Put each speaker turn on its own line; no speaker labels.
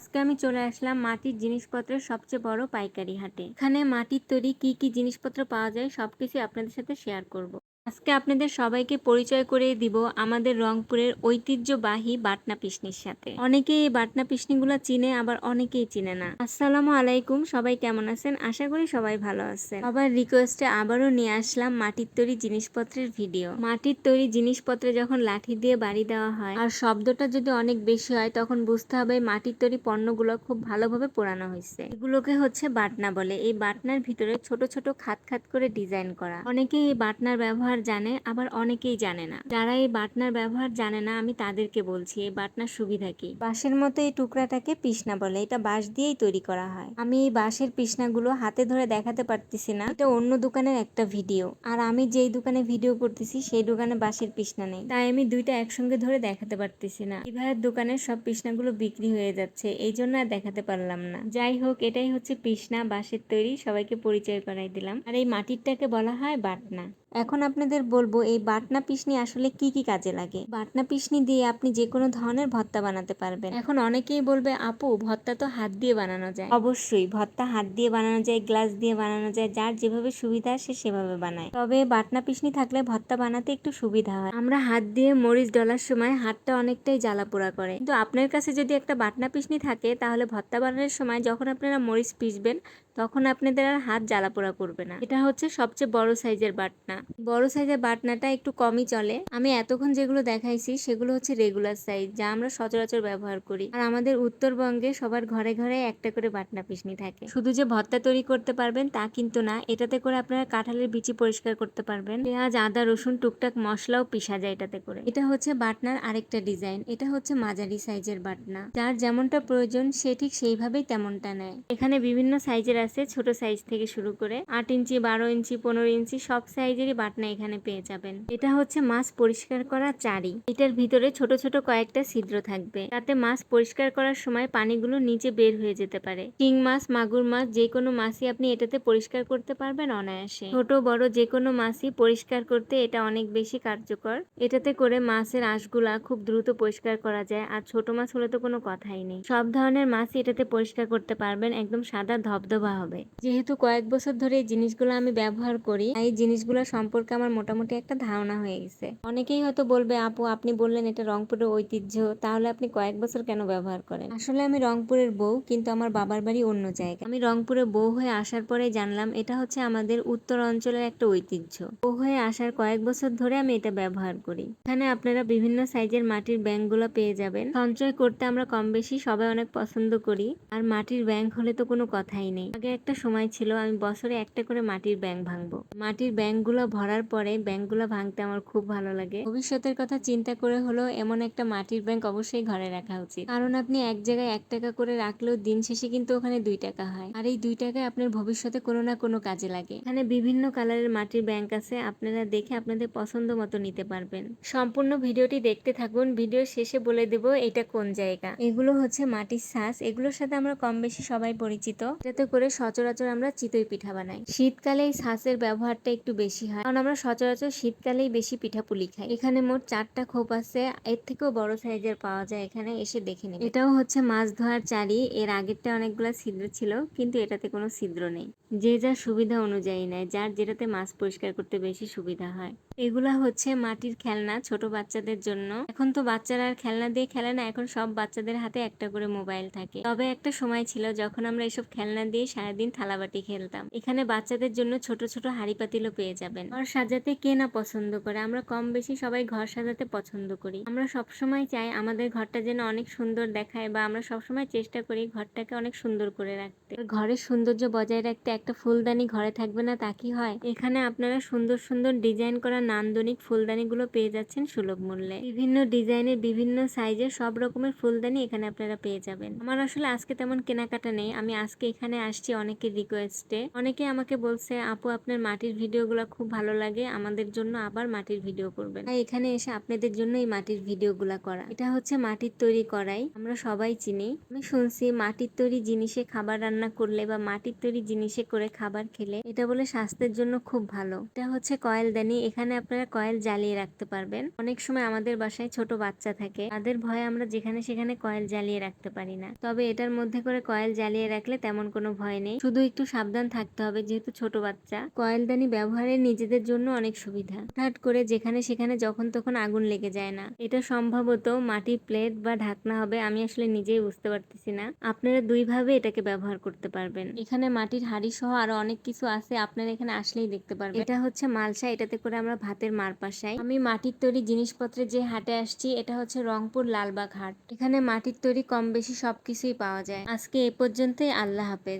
আজকে আমি চলে আসলাম মাটির জিনিসপত্রের সবচেয়ে বড় পাইকারি হাটে। এখানে মাটির তৈরি কি কি জিনিসপত্র পাওয়া যায় সবকিছু আপনাদের সাথে শেয়ার করব। আজকে আপনাদের সবাইকে পরিচয় করে দিব আমাদের রংপুরের ঐতিহ্যবাহী বাটনা পিসনির সাথে। অনেকেই এই বাটনা পিসনিগুলো চিনে, আবার অনেকেই চিনে না। আসসালামু আলাইকুম, সবাই কেমন আছেন? আশা করি সবাই ভালো আছেন। সবার রিকোয়েস্টে আবারও নিয়ে আসলাম মাটির তৈরি জিনিসপত্রের ভিডিও মাটির তৈরি জিনিসপত্রে যখন লাঠি দিয়ে বাড়ি দেওয়া হয়, আর শব্দটা যদি অনেক বেশি হয়, তখন বুঝতে হবে মাটির তৈরি পণ্যগুলো খুব ভালোভাবে পোড়ানো হয়েছে। এগুলোকে হচ্ছে বাটনা বলে। এই বাটনার ভিতরে ছোট ছোট খাত খাত করে ডিজাইন করা। অনেকেই এই বাটনার ব্যবহার জানে, আবার অনেকেই জানে না। যারা এই বাটনার ব্যবহার জানে না, আমি তাদেরকে বলছি, এই বাটনার সুবিধা কি? বাঁশের মতো এই টুকরাটাকে পিসনা বলে। এটা বাঁশ দিয়েই তৈরি করা হয়। আমি এই বাঁশের পিসনাগুলো হাতে ধরে দেখাতে পারতেছি না। এটা অন্য দোকানের একটা ভিডিও। আর আমি যেই দোকানে ভিডিও করতেছি, সেই দোকানে বাঁশের পিসনা নেই। তাই আমি দুইটা একসঙ্গে ধরে দেখাতে পারতেছি না। ভাইয়ের দোকানের সব পিসনাগুলো বিক্রি হয়ে যাচ্ছে। এই জন্য আর দেখাতে পারলাম না। যাই হোক, এটাই হচ্ছে পিসনা, বাঁশের তৈরি। সবাইকে পরিচয় করাই দিলাম। আর এই মাটিরটাকে বলা হয় বাটনা। এখন আপনাদের বলব এই বাটনা পিসনি আসলে কি কি কাজে লাগে? বাটনা পিসনি দিয়ে আপনি যে কোনো ধরনের ভর্তা বানাতে পারবেন। এখন অনেকেই বলবে আপু ভর্তা তো হাত দিয়ে বানানো যায়। অবশ্যই ভর্তা হাত দিয়ে বানানো যায় গ্লাস দিয়ে বানানো যায় যার যেভাবে সুবিধা সে সেভাবে বানায়। তবে বাটনা পিসনি থাকলে ভর্তা বানাতে একটু সুবিধা হয়। আমরা হাত দিয়ে মরিচ ডলার সময় হাতটা অনেকটাই জ্বালা পোড়া করে। কিন্তু আপনার কাছে যদি একটা বাটনা পিসনি থাকে তাহলে ভর্তা বানানোর সময় যখন আপনারা মরিচ পিসবেন তখন আপনাদের আর হাত জ্বালা পোড়া করবে না। এটা হচ্ছে সবচেয়ে বড় সাইজের বাটনা। বড় সাইজের বাটনাটা একটু কমই চলে। আমি এতক্ষণ যেগুলো দেখাইছি, সেগুলো হচ্ছে রেগুলার সাইজ যা আমরা সচরাচর ব্যবহার করি। আর আমাদের উত্তরবঙ্গে সবার ঘরে ঘরে একটা করে বাটনা পিসনি থাকে। শুধু যে ভর্তা তৈরি করতে পারবেন তা কিন্তু না, এটাতে করে আপনারা কাঁঠালের বিচি পরিষ্কার করতে পারবেন। পেঁয়াজ, আদা, রসুন, টুকটাক মশলাও পিসা যায় এটাতে করে। এটা হচ্ছে বাটনার আরেকটা ডিজাইন এটা হচ্ছে মাঝারি সাইজের বাটনা। যার যেমনটা প্রয়োজন, সে ঠিক সেইভাবেই তেমনটা নেয়। এখানে বিভিন্ন সাইজের আছে ছোট সাইজ থেকে শুরু করে আট ইঞ্চি, বারো ইঞ্চি, পনেরো ইঞ্চি সব সাইজেরই বাটনা এখানে পেয়ে যাবেন। এটা হচ্ছে মাছ পরিষ্কার করা চারি। এটার ভিতরে ছোট ছোট কয়েকটা ছিদ্র থাকবে। তাতে মাছ পরিষ্কার করার সময় পানিগুলো নিচে বের হয়ে যেতে পারে। শিং মাছ, মাগুর মাছ যে কোনো মাছই আপনি এটাতে পরিষ্কার করতে পারবেন অনায়াসে। ছোট, বড় যে কোনো মাছই পরিষ্কার করতে এটা অনেক বেশি কার্যকর। এটাতে করে মাছের আঁশগুলা খুব দ্রুত পরিষ্কার করা যায় আর ছোট মাছ হলে তো কোনো কথাই নেই। সব ধরনের মাছই এটাতে পরিষ্কার করতে পারবেন একদম সাদা ধবধবা হবে। যেহেতু কয়েক বছর ধরে এই জিনিসগুলো আমি ব্যবহার করি, এই জিনিসগুলো সম্পর্কে আমার মোটামুটি একটা ধারণা হয়ে গেছে। অনেকেই হয়তো বলবে, আপু, আপনি বললেন এটা রংপুরের ঐতিহ্য, তাহলে আপনি কয়েক বছর কেন ব্যবহার করেন? আসলে আমি রংপুরের বউ, কিন্তু আমার বাবার বাড়ি অন্য জায়গায়। আমি রংপুরে বউ হয়ে আসার পরে জানলাম, এটা হচ্ছে আমাদের উত্তর অঞ্চলের একটা ঐতিহ্য। বউ হয়ে আসার কয়েক বছর ধরে আমি এটা ব্যবহার করি। এখানে আপনারা বিভিন্ন সাইজের মাটির ব্যাংকগুলো পেয়ে যাবেন। সঞ্চয় করতে আমরা কম বেশি সবাই অনেক পছন্দ করি, আর মাটির ব্যাংক হলে তো কোনো কথাই নেই। আগে একটা সময় ছিল আমি বছরে একটা করে মাটির ব্যাংক ভাঙবো। মাটির ব্যাংকগুলো ভরার পরে ব্যাংকগুলো ভাঙতে আমার খুব ভালো লাগে। ভবিষ্যতের কথা চিন্তা করে হলো এমন একটা মাটির ব্যাংক অবশ্যই ঘরে রাখা উচিত। কারণ আপনি এক জায়গায় এক টাকা করে রাখলেও দিন শেষে কিন্তু ওখানে দুই টাকা হয়। আর এই দুই টাকায় আপনার ভবিষ্যতে কোনো না কোনো কাজে লাগে। এখানে বিভিন্ন কালারের মাটির ব্যাংক আছে, আপনারা দেখে আপনাদের পছন্দ মতো নিতে পারবেন। সম্পূর্ণ ভিডিওটি দেখতে থাকুন। ভিডিও শেষে বলে দেব এটা কোন জায়গা? এগুলো হচ্ছে মাটির শ্বাস এগুলোর সাথে আমরা কম বেশি সবাই পরিচিত। যাতে করে সচরাচর আমরা চিতই পিঠা বানাই। শীতকালে এই শ্বাসের ব্যবহারটা একটু বেশি হয়। কারণ আমরা সচরাচর শীতকালেই বেশি পিঠা পুলি খাই। এখানে মোট চারটা খোপ আছে। এর থেকেও বড় সাইজের পাওয়া যায় এখানে, এসে দেখে নেবে। এটাও হচ্ছে মাছ ধোয়ার চারি এর আগেরটা অনেকগুলো ছিদ্র ছিল, কিন্তু এটাতে কোনো ছিদ্র নেই। যে যার সুবিধা অনুযায়ী নেয়, যার যেটাতে মাছ পরিষ্কার করতে বেশি সুবিধা হয়। এগুলা হচ্ছে মাটির খেলনা ছোট বাচ্চাদের জন্য। এখন তো বাচ্চারা আর খেলনা দিয়ে খেলে না, এখন সব বাচ্চাদের হাতে একটা করে মোবাইল থাকে। তবে একটা সময় ছিল যখন আমরা এসব খেলনা দিয়ে সারাদিন থালাবাটি খেলতাম। এখানে বাচ্চাদের জন্য ছোট ছোট হাড়ি পাতিলও পেয়ে যাবেন। ঘর সাজাতে কে না পছন্দ করে? আমরা কম বেশি সবাই ঘর সাজাতে পছন্দ করি। আমরা সবসময় চাই আমাদের ঘরটা যেন অনেক সুন্দর দেখায় বা আমরা সবসময় চেষ্টা করি ঘরটাকে অনেক সুন্দর করে রাখতে। ঘরের সৌন্দর্য বজায় রাখতে একটা ফুলদানি ঘরে থাকবে না তা কি হয়? এখানে আপনারা সুন্দর সুন্দর ডিজাইন করা নান্দনিক ফুলদানিগুলো পেয়ে যাচ্ছেন সুলভ মূল্যে। বিভিন্ন ডিজাইনের বিভিন্ন সাইজের সব রকমের ফুলদানি এখানে আপনারা পেয়ে যাবেন। আমার আসলে আজকে তেমন কেনাকাটা নেই। আমি আজকে এখানে আসছি অনেকের রিকোয়েস্টে অনেকে আমাকে বলছে, আপু, আপনার মাটির ভিডিওগুলো খুব ভালো লাগে। আমাদের জন্য আবার মাটির ভিডিও করবেন। তাই এখানে এসে আপনাদের জন্য এই মাটির ভিডিওগুলো করা। এটা হচ্ছে মাটির তৈরি করাই আমরা সবাই চিনি। আমি শুনছি মাটির তৈরি জিনিসে খাবার রান্না করলে বা মাটির তৈরি জিনিসে করে খাবার খেলে এটা বলে স্বাস্থ্যের জন্য খুব ভালো। এটা হচ্ছে কয়েলদানি এখানে আপনারা কয়েল জ্বালিয়ে রাখতে পারবেন। অনেক সময় আমাদের বাসায় ছোট বাচ্চা থাকে, তাদের ভয়ে আমরা যেখানে সেখানে কয়েল জ্বালিয়ে রাখতে পারি না। তবে এটার মধ্যে করে কয়েল জ্বালিয়ে রাখলে তেমন কোনো ভয় নেই। শুধু একটু সাবধান থাকতে হবে যেহেতু ছোট বাচ্চা। কয়েলদানি ব্যবহারে নিজেদের জন্য অনেক সুবিধা। হঠাৎ করে যেখানে সেখানে যখন তখন আগুন লেগে যায় না। এটা সম্ভবত মাটির প্লেট বা ঢাকনা হবে, আমি আসলে নিজেই বুঝতে পারতেছি না। আপনারা দুইভাবে এটাকে ব্যবহার করতে পারবেন। এখানে মাটির হাড়ি সহ আরও অনেক কিছু আছে, আপনারা এখানে আসলেই দেখতে পারবেন। এটা হচ্ছে মালসা, এটাতে করে আমরা ভাতের মার পাশাই আমি মাটির তৈরি জিনিসপত্রে যে হাটে আসছি, এটা হচ্ছে রংপুর লালবাগ হাট। এখানে মাটির তৈরি কম বেশি সবকিছুই পাওয়া যায়। আজকে এ পর্যন্তই, আল্লাহ হাফেজ।